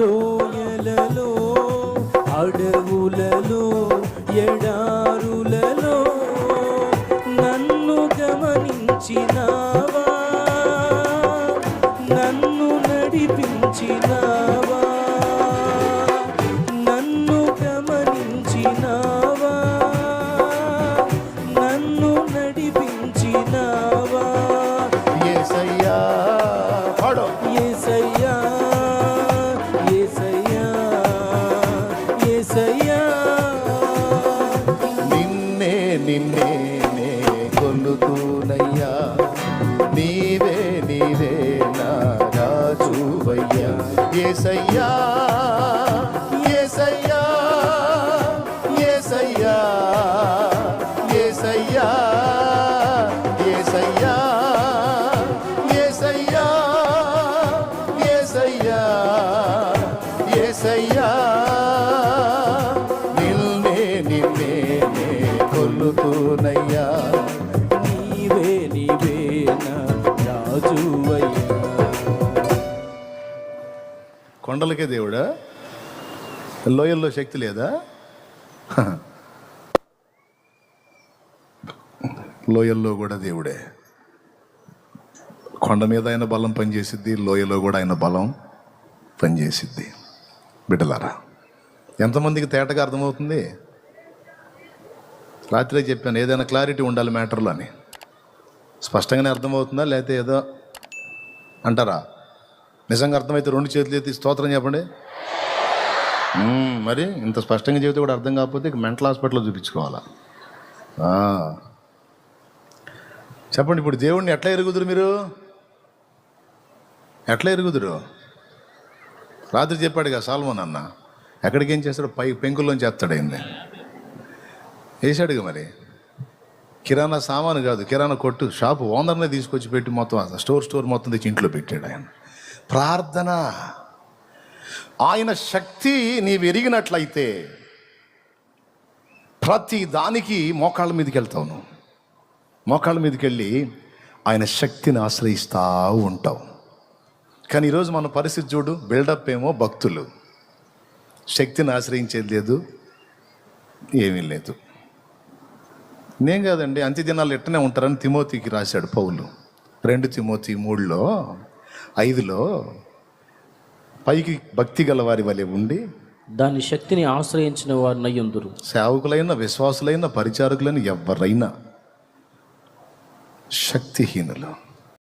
లోయలలో అడవులలో ఎడారులలో నన్ను గమనించినావా? నన్ను నడిపించినావా నిన్నే నే కొలుతూనయ్యా నీవే నీవే నా రాజువయ్యా. ఏసయ్యా ఏసయ్యా ఏసయ్యా ఏసయ్యా ఏసయ్యా. కొలుతూనయ్యా నీవే నీవేనా రాజువయ్యా. కొండలకే దేవుడా? లోయల్లో శక్తి లేదా? లోయల్లో కూడా దేవుడే. కొండ మీద ఆయన బలం పనిచేసిద్ది లోయలో కూడా ఆయన బలం పనిచేసిద్ది. బిడ్డలారా ఎంతమందికి తేటగా అర్థమవుతుంది? రాత్రే చెప్పాను. ఏదైనా క్లారిటీ ఉండాలి మ్యాటర్లో అని. స్పష్టంగానే అర్థమవుతుందా? లేకపోతే ఏదో అంటారా? నిజంగా అర్థమైతే రెండు చేతులు ఎత్తి స్తోత్రం చెప్పండి. మరి ఇంత స్పష్టంగా చెబితే కూడా అర్థం కాకపోతే మెంటల్ హాస్పిటల్లో చూపించుకోవాలా? చెప్పండి ఇప్పుడు దేవుణ్ణి ఎట్లా ఎరుగుదురు మీరు? ఎట్లా ఎరుగుదురు? రాత్రి చెప్పాడు కదా సాల్మోన్ అన్న. ఎక్కడికి ఏం చేస్తాడు పై పెంకుల్లోంచి ఎత్తాడైంది. వేసాడుగా మరి. కిరాణా సామాను కాదు కిరాణా కొట్టు షాపు ఓనర్నే తీసుకొచ్చి పెట్టి మొత్తం స్టోర్ స్టోర్ మొత్తం తెచ్చి ఇంట్లో పెట్టాడు ఆయన. ప్రార్థన. ఆయన శక్తి నీవు ఎరిగినట్లయితే ప్రతి దానికి మోకాళ్ళ మీదకి వెళ్తావు నువ్వు. మోకాళ్ళ మీదకి వెళ్ళి ఆయన శక్తిని ఆశ్రయిస్తూ ఉంటావు. కానీ ఈరోజు మన పరిస్థితి చూడు బిల్డప్ ఏమో భక్తులు. శక్తిని ఆశ్రయించేది లేదు ఏమీ లేదు. నేను కాదండి అంత్య దినాలు ఎట్టనే ఉంటారని తిమోతికి రాశాడు పౌలు. రెండు తిమోతి మూడులో ఐదులో పైకి భక్తి గల వారి వలె ఉండి దాని శక్తిని ఆశ్రయించిన వారు నయ్యుందురు సేవకులైన విశ్వాసులైన పరిచారకులైన ఎవరైనా శక్తిహీనులు.